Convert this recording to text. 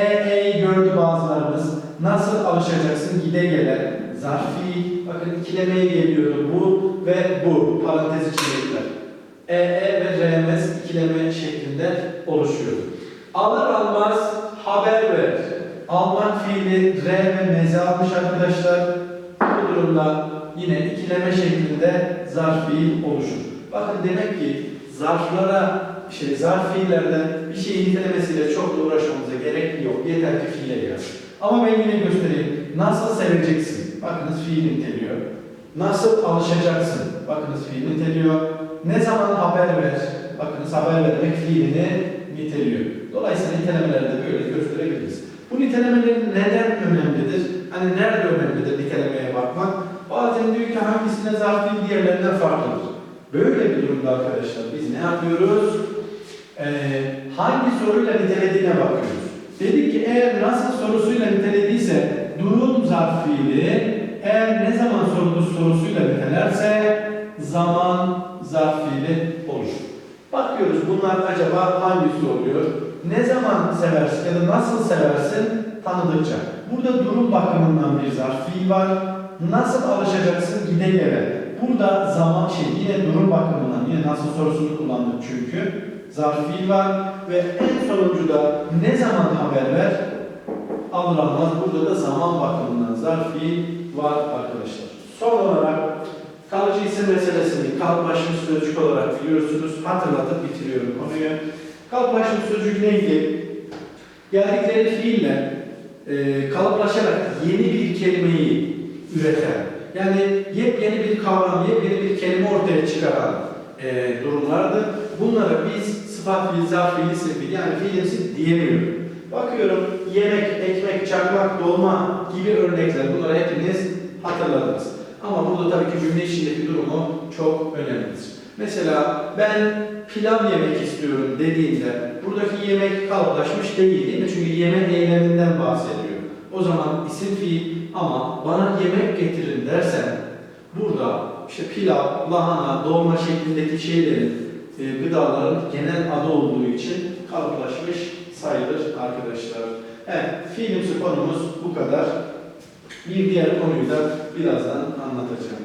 E'yi gördü bazılarımız. Nasıl alışacaksın? Gide gele. Zarfi. Bakın ikilemeye geliyordu bu ve bu. Parantez içindekiler. E, E ve RMS ikileme şeklinde oluşuyordu. Alır almaz haber ver. Almak fiili R ve meze almış arkadaşlar. Bu durumda yine ikileme şeklinde zarf fiil oluşur. Bakın demek ki zarflara, şey zarf fiillerden bir şeyin nitelemesiyle çok da uğraşmamıza gerek yok. Yeter ki fiile gelsin. Ama ben yine göstereyim. Nasıl seveceksin? Bakınız fiil niteliyor. Nasıl alışacaksın? Bakınız fiil niteliyor. Ne zaman haber ver? Bakınız haber vermek fiilini niteliyor. Dolayısıyla nitelemelerde böyle gösterebiliriz. Bu nitelemelerin neden önemlidir? Hani nerede önemlidir nitelemeye bakmak? Bazen diyor ki hangisine zarf fiil diğerlerinden farklıdır. Böyle bir durumda arkadaşlar biz ne yapıyoruz? Ee, hangi soruyla nitelediğine bakıyoruz. Dedik ki eğer nasıl sorusuyla nitelediyse durum zarf fiili eğer ne zaman sorulur sorusuyla nitelerse zaman zarf fiili oluşur. Bakıyoruz bunlar acaba hangisi oluyor? Ne zaman seversin ya da nasıl seversin tanıdıkça. Burada durum bakımından bir zarf fiil var. Nasıl alışacaksın gide gele. Burada zaman şey yine durum bakımından yine nasıl sorusunu kullandık çünkü. Zarf fiil var ve en sonuncuda ne zaman haber ver? Alır almaz burada da zaman bakımından zarf fiil var arkadaşlar. Son olarak kalıcı isim meselesini kalıplaşmış sözcük olarak biliyorsunuz. Hatırlatıp bitiriyorum konuyu. Kalıplaşmış sözcük neydi? Geldikleri fiille e, kalıplaşarak yeni bir kelimeyi üreten, yani yepyeni bir kavram, yepyeni bir kelime ortaya çıkaran e, durumlardı. Bunlara biz sıfat fiil, zarf fiil, isim fiil yani fiilimsi diyemiyorum. Bakıyorum yemek, ekmek, çakmak, dolma gibi örnekler. Bunları hepiniz hatırladınız. Ama burada tabii ki cümle içindeki durumu çok önemlidir. Mesela ben pilav yemek istiyorum dediğinde buradaki yemek kalıplaşmış değil değil mi? Çünkü yemek eyleminden bahsediyor. O zaman isim fiil ama bana yemek getirin dersen burada işte pilav, lahana, dolma şeklindeki şeylerin e, gıdaların genel adı olduğu için kalıplaşmış sayılır arkadaşlar. Evet, fiilimsi konumuz bu kadar. Bir diğer konuyu da birazdan anlatacağım.